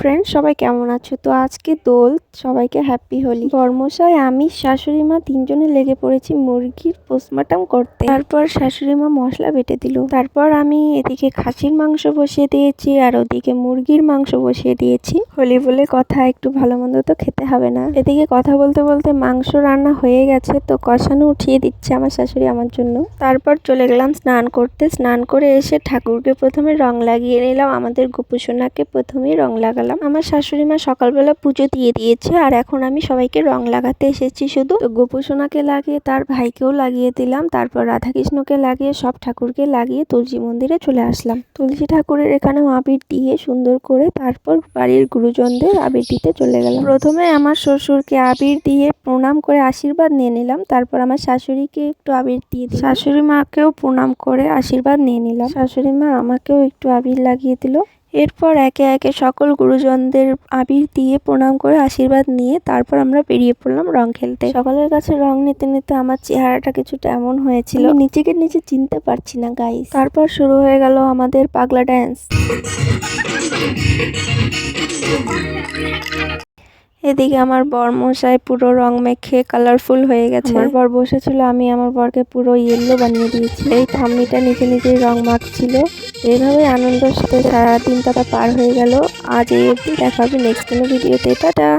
Friend সবাই কেমন আছো? তো আজকে দোল, সবাইকে হ্যাপি হোলি। বর্মশাই আমি শাশুড়ি মা তিনজনে লেগে পড়েছি মুরগির পোস্টমর্টম করতে। তারপর শাশুড়ি মা মশলা বেটে দিল। তারপর আমি এদিকে খাসির মাংস বসিয়ে দিয়েছি আর ওদিকে মুরগির মাংস বসিয়ে দিয়েছি। হোলি বলে কথা, একটু ভালো মন্দ তো খেতে হবে না। এদিকে কথা বলতে বলতে মাংস রান্না হয়ে গেছে, তো কষানো উঠিয়ে দিচ্ছে আমার শাশুড়ি আমার জন্য। তারপর চলে গেলাম স্নান করতে। স্নান করে এসে ঠাকুরকে প্রথমে রং লাগিয়ে নিলাম। আমাদের গোপুসোনাকে প্রথমেই রং লাগালাম। আমার শাশুড়ি মা সকালবেলা পুজো দিয়ে দিয়েছে আর এখন আমি সবাইকে রং লাগাতে এসেছি শুধু। গোপুসোনাকে লাগিয়ে, তার ভাইকেও লাগিয়ে দিলাম। তারপর রাধাকৃষ্ণকে লাগিয়ে, সব ঠাকুরকে লাগিয়ে তুলসী মন্দিরে চলে আসলাম। তুলসী ঠাকুরের এখানেও আবির দিয়ে সুন্দর করে তারপর বাড়ির গুরুজনদের আবির দিতে চলে গেলাম। প্রথমে আমার শ্বশুরকে আবির দিয়ে প্রণাম করে আশীর্বাদ নিয়ে নিলাম। তারপর আমার শাশুড়িকে একটু আবির দিয়ে। শাশুড়ি মাকেও প্রণাম করে আশীর্বাদ নিয়ে নিলাম। শাশুড়ি মা আমাকেও একটু আবির লাগিয়ে দিল। এরপর একে একে সকল গুরুজনদের আবির দিয়ে প্রণাম করে আশীর্বাদ নিয়ে তারপর আমরা বেরিয়ে পড়লাম রং খেলতে। সকলের কাছে রং নিতে নিতে আমার চেহারাটা কিছুটা এমন হয়েছিল। নিজেকে নিজে চিনতে পারছি না গাইস তারপর শুরু হয়ে গেল আমাদের পাগলা ড্যান্স এদিকে আমার বর মশাই পুরো রং মেখে কালারফুল হয়ে গেছে। আমার বর বসেছিল, আমি আমার বরকে পুরো ইয়েলো বানিয়ে দিয়েছি। এই ঠাম্মিটা নিজে নিজেই রং মাখছিল। এইভাবে আনন্দের সাথে সারাদিন তারা পার হয়ে গেল। আজ এই অবধি দেখা হবে নেক্সট কোনো ভিডিওতে টাটা!